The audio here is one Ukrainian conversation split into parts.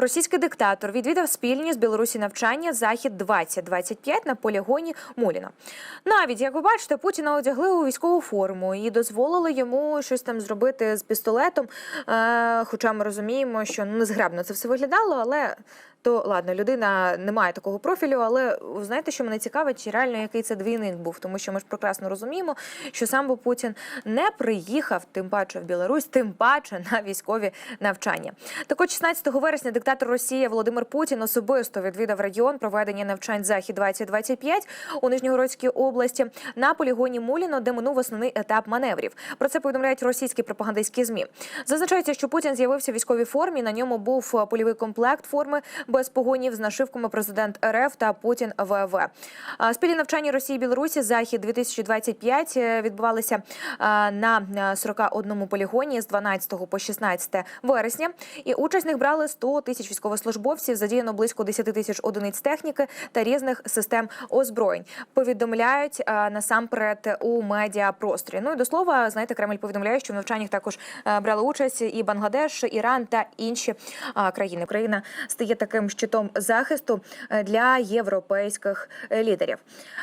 Російський диктатор відвідав спільні з Білорусі навчання захід 2025 на полігоні Муліна. Навіть як ви бачите, Путіна одягли у військову форму і дозволили йому щось там зробити з пістолетом. Е, хоча ми розуміємо, що ну, незграбно це все виглядало, але. То ладно, людина не має такого профілю, але знаєте, що мене цікавить, чи реально який це двійник був, тому що ми ж прекрасно розуміємо, що сам би Путін не приїхав, тим паче в Білорусь, тим паче на військові навчання. Так от 16 вересня диктатор Росії Володимир Путін особисто відвідав регіон проведення навчань захід 2025 у Нижньогородській області на полігоні Муліно, де минув основний етап маневрів. Про це повідомляють російські пропагандистські змі. Зазначається, що Путін з'явився в військовій формі. На ньому був польовий комплект форми без погонів з нашивками президент РФ та Путін ВВ. Спільні навчання Росії і Білорусі захід 2025 відбувалися на а, 41 полігоні з 12 по 16 вересня. І участь них брали 100 тисяч військовослужбовців. Задіяно близько 10 тисяч одиниць техніки та різних систем озброєнь. Повідомляють насамперед у медіапросторі. Ну і до слова, знаєте, Кремль повідомляє, що в навчаннях також брали участь і Бангладеш, Іран та інші країни. Україна стає таким щитом захисту е, для європейських е, лідерів,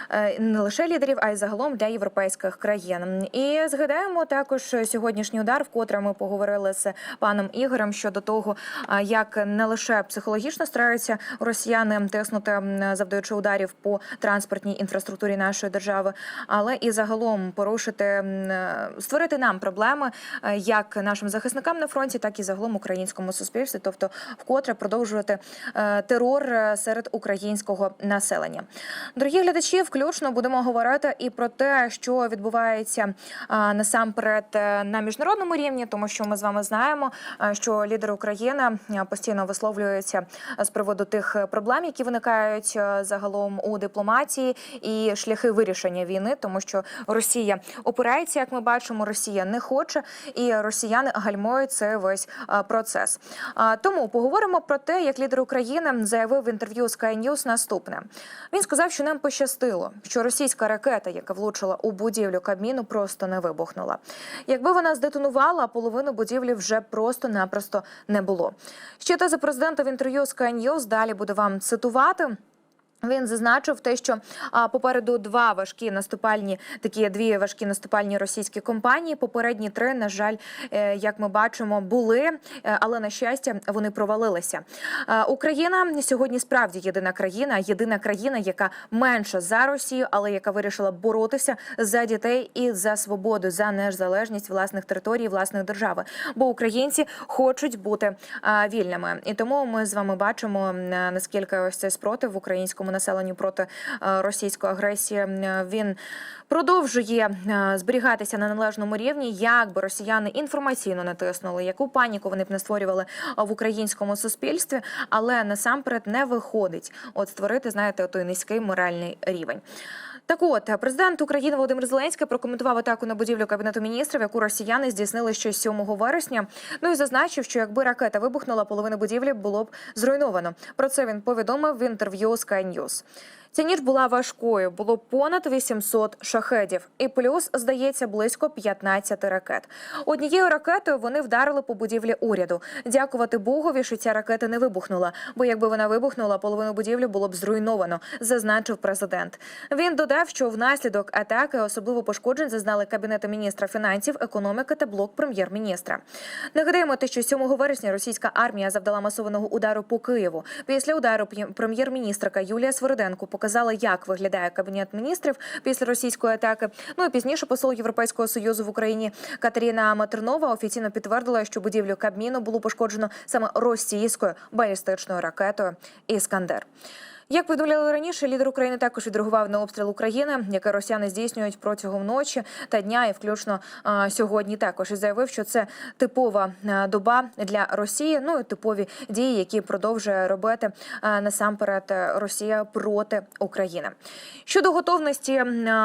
Е, не лише лідерів, а й загалом для європейських країн. І згадаємо також сьогоднішній удар, вкотре ми поговорили з паном Ігорем щодо того, як не лише психологічно стараються росіяни тиснути, завдаючи ударів по транспортній інфраструктурі нашої держави, але і загалом порушити створити нам проблеми як нашим захисникам на фронті, так і загалом українському суспільстві, тобто вкотре продовжувати терор е, серед українського населення. Дорогі глядачі, включно будемо говорити і про те, що відбувається насамперед е, на міжнародному рівні, тому що ми з вами знаємо, е, що лідери України е, постійно висловлюються з приводу тих е, проблем, які виникають е, загалом у дипломатії і шляхи вирішення війни, тому що Росія опирається, як ми бачимо, Росія не хоче, і росіяни гальмують цей весь е, процес. Тому поговоримо про те, як лідер України заявив в інтерв'ю Sky News наступне. Він сказав, що нам пощастило, що російська ракета, яка влучила у будівлю Кабміну, просто не вибухнула. Якби вона здетонувала, половину будівлі вже просто-напросто не було. Ще те за президента в інтерв'ю Sky News далі буду вам цитувати. Він зазначив те, що попереду два важкі наступальні такі дві важкі наступальні російські компанії. Попередні три, на жаль, е, як ми бачимо, були, е, але на щастя вони провалилися. Е, Україна сьогодні справді єдина країна, єдина країна, яка менша за Росію, але яка вирішила боротися за дітей і за свободу, за незалежність власних територій, власної держави. Бо українці хочуть бути вільними, і тому ми з вами бачимо наскільки ось цей спротив українському населенню проти е, російської агресії. Він продовжує е, зберігатися на належному рівні. Як би росіяни інформаційно не тиснули, яку паніку вони б не створювали е, в українському суспільстві, але насамперед не виходить от створити, знаєте, той низький моральний рівень. Так от президент України Володимир Зеленський прокоментував атаку на будівлю кабінету міністрів, яку росіяни здійснили ще 7 вересня. Ну і зазначив, що якби ракета вибухнула, половина будівлі було б зруйновано. Про це він повідомив в інтерв'ю Sky News. Ця ніч була важкою. Було понад 800 шахедів, і плюс здається близько 15 ракет. Однією ракетою вони вдарили по будівлі уряду. Дякувати Богові, що ця ракета не вибухнула. Бо якби вона вибухнула, половину будівлі було б зруйновано, зазначив президент. Він додав, що внаслідок атаки особливо пошкоджень зазнали кабінети міністра фінансів, економіки та блок прем'єр-міністра. Нагадаємо, те, що 7 вересня російська армія завдала масованого удару по Києву. Після удару прем'єр-міністрка Юлія Свириденко показала, як виглядає кабінет міністрів після російської атаки. Ну і пізніше посол Європейського союзу в Україні Катерина Матернова офіційно підтвердила, що будівлю Кабміну було пошкоджено саме російською балістичною ракетою Іскандер. Як повідомляли раніше, лідер України також відреагував на обстріл України, яке росіяни здійснюють протягом ночі та дня, і включно а, сьогодні також і заявив, що це типова доба для Росії. Ну і типові дії, які продовжує робити а, насамперед е, Росія проти України. Щодо готовності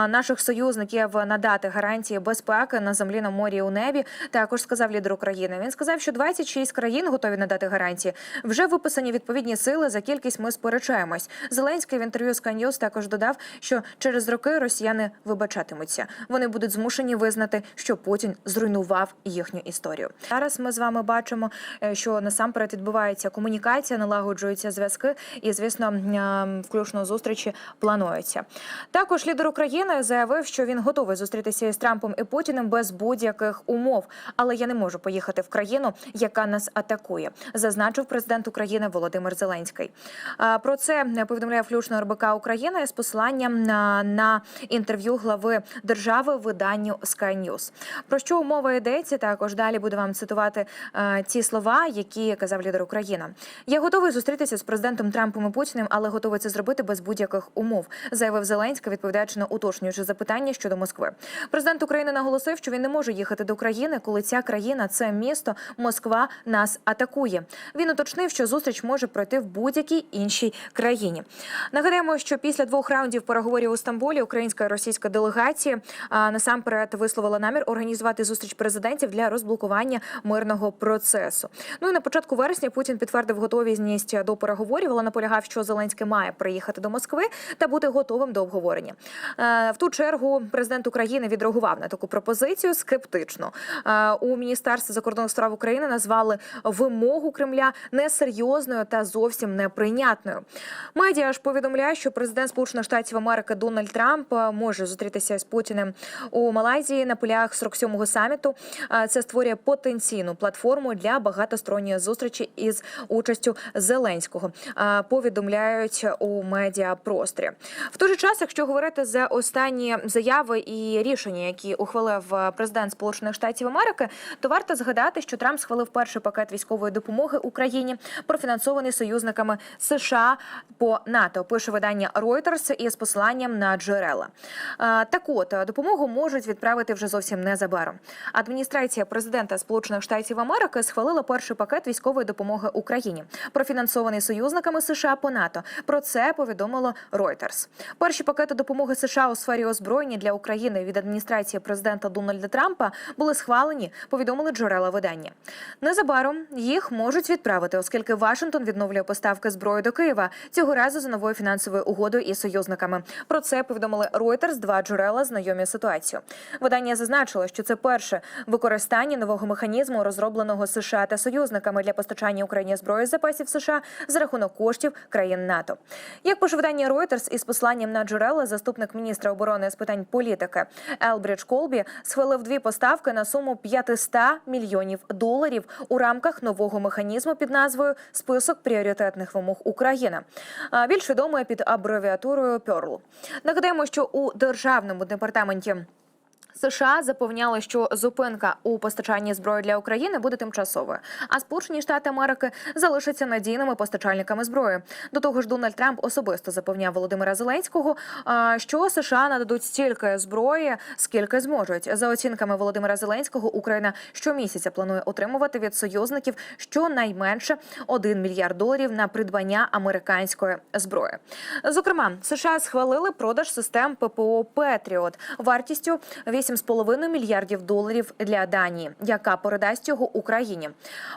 наших союзників надати гарантії безпеки на землі на морі у небі, також сказав лідер України. Він сказав, що 26 країн готові надати гарантії. Вже виписані відповідні сили. За кількість ми сперечаємось. Зеленський в інтерв'ю з Каньос також додав, що через роки росіяни вибачатимуться. Вони будуть змушені визнати, що Путін зруйнував їхню історію. Зараз ми з вами бачимо, е, що насамперед відбувається комунікація, налагоджуються зв'язки, і звісно, включно зустрічі плануються. Також лідер України заявив, що він готовий зустрітися із Трампом і Путіним без будь-яких умов. Але я не можу поїхати в країну, яка нас атакує, зазначив президент України Володимир Зеленський. Про це повідомляє включно РБК Україна з посиланням на, на інтерв'ю глави держави виданню Sky News. Про що мова йдеться? Також далі буду вам цитувати е, ті слова, які казав лідер України. Я готовий зустрітися з президентом Трампом і Путіним, але готовий це зробити без будь-яких умов, заявив Зеленський, відповідаючи на уточнюючи запитання щодо Москви. Президент України наголосив, що він не може їхати до країни, коли ця країна це місто Москва нас атакує. Він уточнив, що зустріч може пройти в будь-якій іншій країні. Нагадаємо, що після двох раундів переговорів у Стамбулі українська і російська делегації а, насамперед висловила намір організувати зустріч президентів для розблокування мирного процесу. Ну і на початку вересня Путін підтвердив готовність до переговорів, але наполягав, що Зеленський має приїхати до Москви та бути готовим до обговорення. В ту чергу президент України відреагував на таку пропозицію скептично. У міністерстві закордонних справ України назвали вимогу Кремля несерйозною та зовсім неприйнятною. Медіа ж повідомляє, що президент Сполучених Штатів Америки Дональд Трамп е, може зустрітися з Путіним у Малайзії на полях 47-го саміту. Е, Це створює потенційну платформу для багатосторонньої зустрічі із участю Зеленського. е, Повідомляють у медіапросторі. В той же час, якщо говорити за останні заяви і рішення, які ухвалив президент Сполучених Штатів Америки, то варто згадати, що Трамп схвалив перший пакет військової допомоги Україні, профінансований союзниками США по НАТО. Пише видання Reuters із посиланням на джерела. Так от допомогу можуть відправити вже зовсім незабаром. Адміністрація президента Сполучених Штатів Америки схвалила перший пакет військової допомоги Україні, профінансований союзниками США по НАТО. Про це повідомило Reuters. Перші пакети допомоги США у сфері озброєння для України від адміністрації президента Дональда Трампа були схвалені. Повідомили джерела видання. Незабаром їх можуть відправити, оскільки Вашингтон відновлює поставки зброї до Києва цього разу за новою фінансовою угодою із союзниками. Про це повідомили Reuters, два джерела знайомі з ситуацією. Видання зазначило, що це перше використання нового механізму, розробленого США та союзниками для постачання Україні зброї з запасів США за рахунок коштів країн НАТО. Як пише видання Reuters із посланням на джерела, заступник міністра оборони з питань політики Елбридж Колбі схвалив дві поставки на суму 500 мільйонів доларів у рамках нового механізму під назвою Список пріоритетних вимог України. Більш відомої під абревіатурою Пьорл Нагадаємо, що у державному департаменті. США запевняли, що зупинка у постачанні зброї для України буде тимчасовою, а Сполучені Штати Америки залишаться надійними постачальниками зброї. До того ж, Дональд Трамп особисто запевняв Володимира Зеленського, що США нададуть стільки зброї, скільки зможуть. За оцінками Володимира Зеленського, Україна щомісяця планує отримувати від союзників щонайменше 1 мільярд доларів на придбання американської зброї. Зокрема, США схвалили продаж систем ППО Петріот вартістю 8,5 мільярдів доларів для Данії, яка передасть його Україні.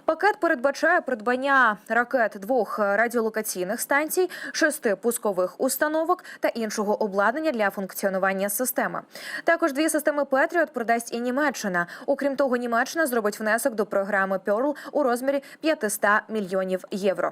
Пакет передбачає придбання ракет двох радіолокаційних станцій, шести пускових установок та іншого обладнання для функціонування системи. Також дві системи Петріот продасть і Німеччина. Окрім того, Німеччина зробить внесок до програми Pearl у розмірі 500 мільйонів євро.